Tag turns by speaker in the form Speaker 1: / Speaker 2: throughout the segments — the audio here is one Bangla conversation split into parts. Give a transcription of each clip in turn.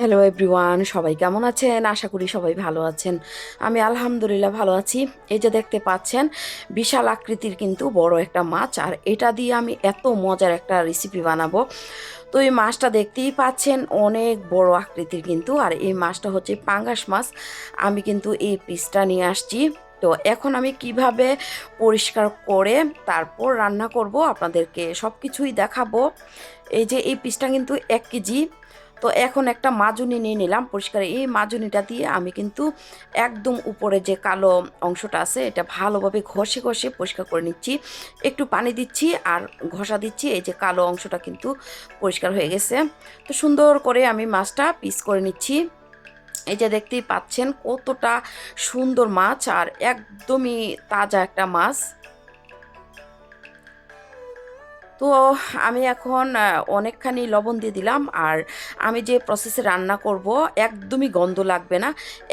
Speaker 1: হ্যালো এভরিওয়ান সবাই কেমন আছেন? আশা করি সবাই ভালো আছেন। আমি আলহামদুলিল্লাহ ভালো আছি। এই যে দেখতে পাচ্ছেন, বিশাল আকৃতির কিন্তু বড় একটা মাছ, আর এটা দিয়ে আমি এত মজার একটা রেসিপি বানাবো। তো এই মাছটা দেখতেই পাচ্ছেন, অনেক বড় আকৃতির কিন্তু, আর এই মাছটা হচ্ছে পাঙ্গাস মাছ। আমি কিন্তু এই পিসটা নিয়ে আসছি। তো এখন আমি কীভাবে পরিষ্কার করে তারপর রান্না করব, আপনাদেরকে সব কিছুই দেখাবো। এই যে এই পিসটা কিন্তু এক কেজি। তো এখন একটা মাজুনি নিয়ে নিলাম, পরিষ্কার। এই মাজুনিটা দিয়ে আমি কিন্তু একদম উপরে যে কালো অংশটা আছে, এটা ভালোভাবে ঘষে ঘষে পরিষ্কার করে নিচ্ছি। একটু পানি দিচ্ছি আর ঘষা দিচ্ছি, এই যে কালো অংশটা কিন্তু পরিষ্কার হয়ে গেছে। তো সুন্দর করে আমি মাছটা পিস করে নিচ্ছি। এই যে দেখতেই পাচ্ছেন কতটা সুন্দর মাছ আর একদমই তাজা একটা মাছ। তো আমি এখন অনেকখানি লবণ দিয়ে দিলাম আর আমি যে প্রসেসে রান্না করব একদমই গন্ধ লাগবে না।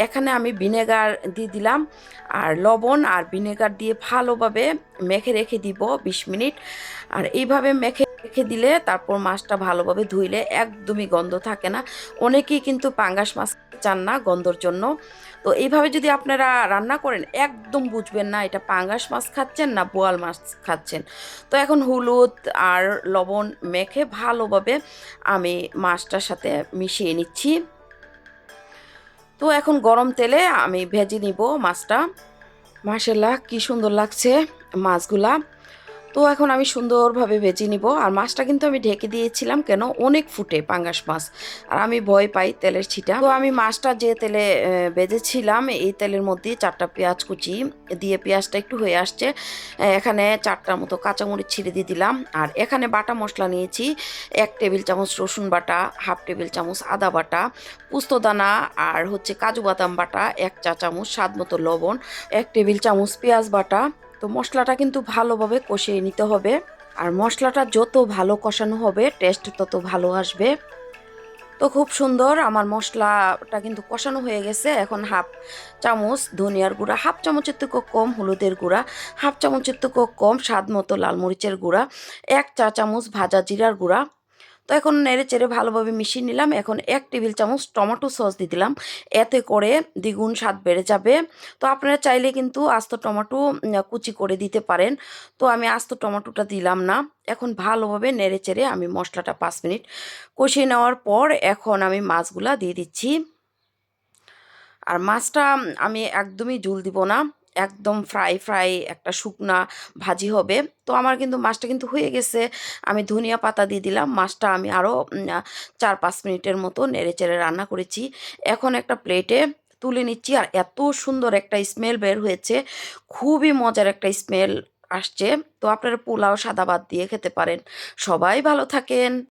Speaker 1: এখানে আমি ভিনেগার দিয়ে দিলাম আর লবণ আর ভিনেগার দিয়ে ভালোভাবে মেখে রেখে দিব বিশ মিনিট। আর এইভাবে মেখে রেখে দিলে তারপর মাছটা ভালোভাবে ধুইলে একদমই গন্ধ থাকে না। অনেকেই কিন্তু পাঙ্গাস মাছ চান না গন্ধর জন্য। তো এইভাবে যদি আপনারা রান্না করেন, একদম বুঝবেন না এটা পাঙ্গাস মাছ খাচ্ছেন না বোয়াল মাছ খাচ্ছেন। তো এখন হলুদ আর লবণ মেখে ভালোভাবে আমি মাছটার সাথে মিশিয়ে নিচ্ছি। তো এখন গরম তেলে আমি ভেজে নিব মাছটা। মাসাল্লাহ কি সুন্দর লাগছে মাছগুলা। তো এখন আমি সুন্দরভাবে ভেজে নিব। আর মাছটা কিন্তু আমি ঢেকে দিয়েছিলাম কেন? অনেক ফুটে পাঙ্গাস মাছ। আর আমি ভয় পাই তেলের ছিটা। তো আমি মাছটা যে তেলে ভেজেছিলাম এই তেলের মধ্যে চারটা পেঁয়াজ কুচি দিয়ে পেঁয়াজটা একটু হয়ে আসছে। এখানে চারটার মতো কাঁচামরিচ ছিঁড়ে দিয়ে দিলাম। আর এখানে বাটা মশলা নিয়েছি। এক টেবিল চামচ রসুন বাটা, হাফ টেবিল চামচ আদা বাটা পুস্তদানা আর হচ্ছে কাজু বাদাম বাটা, এক চা চামচ স্বাদ মতো লবণ, এক টেবিল চামচ পেঁয়াজ বাটা তো মশলাটা কিন্তু ভালোভাবে কষিয়ে নিতে হবে। আর মশলাটা যত ভালো কষানো হবে টেস্ট তত ভালো আসবে। তো খুব সুন্দর আমার মশলাটা কিন্তু কষানো হয়ে গেছে। এখন হাফ চামচ ধনিয়ার গুঁড়া, হাফ চামচের থেকেও কম হলুদের গুঁড়া, হাফ চামচের থেকেও কম স্বাদ মতো লাল মরিচের গুঁড়া, এক চা চামচ ভাজা জিরার গুঁড়া তো এখন নেড়ে চেড়ে ভালোভাবে মিশিয়ে নিলাম। এখন এক টেবিল চামচ টমেটো সস দিয়ে দিলাম। এতে করে দ্বিগুণ স্বাদ বেড়ে যাবে। তো আপনারা চাইলে কিন্তু আস্ত টমেটো কুচি করে দিতে পারেন। তো আমি আস্ত টমেটোটা দিলাম না। এখন ভালোভাবে নেড়ে চেড়ে আমি মশলাটা পাঁচ মিনিট কষিয়ে নেওয়ার পর এখন আমি মাছগুলা দিয়ে দিচ্ছি। আর মাছটা আমি একদমই জুল দিব না। একদম ফ্রাই ফ্রাই একটা শুকনা ভাজি হবে। তো আমার কিন্তু মাছটা কিন্তু হয়ে গেছে। আমি ধনিয়া পাতা দিয়ে দিলাম। মাছটা আমি আরও চার পাঁচ মিনিটের মতো নেড়ে চেড়ে রান্না করেছি। এখন একটা প্লেটে তুলে নিচ্ছি আর এত সুন্দর একটা স্মেল বের হয়েছে। খুবই মজার একটা স্মেল আসছে। তো আপনারা পোলাও, সাদা ভাত দিয়ে খেতে পারেন। সবাই ভালো থাকেন।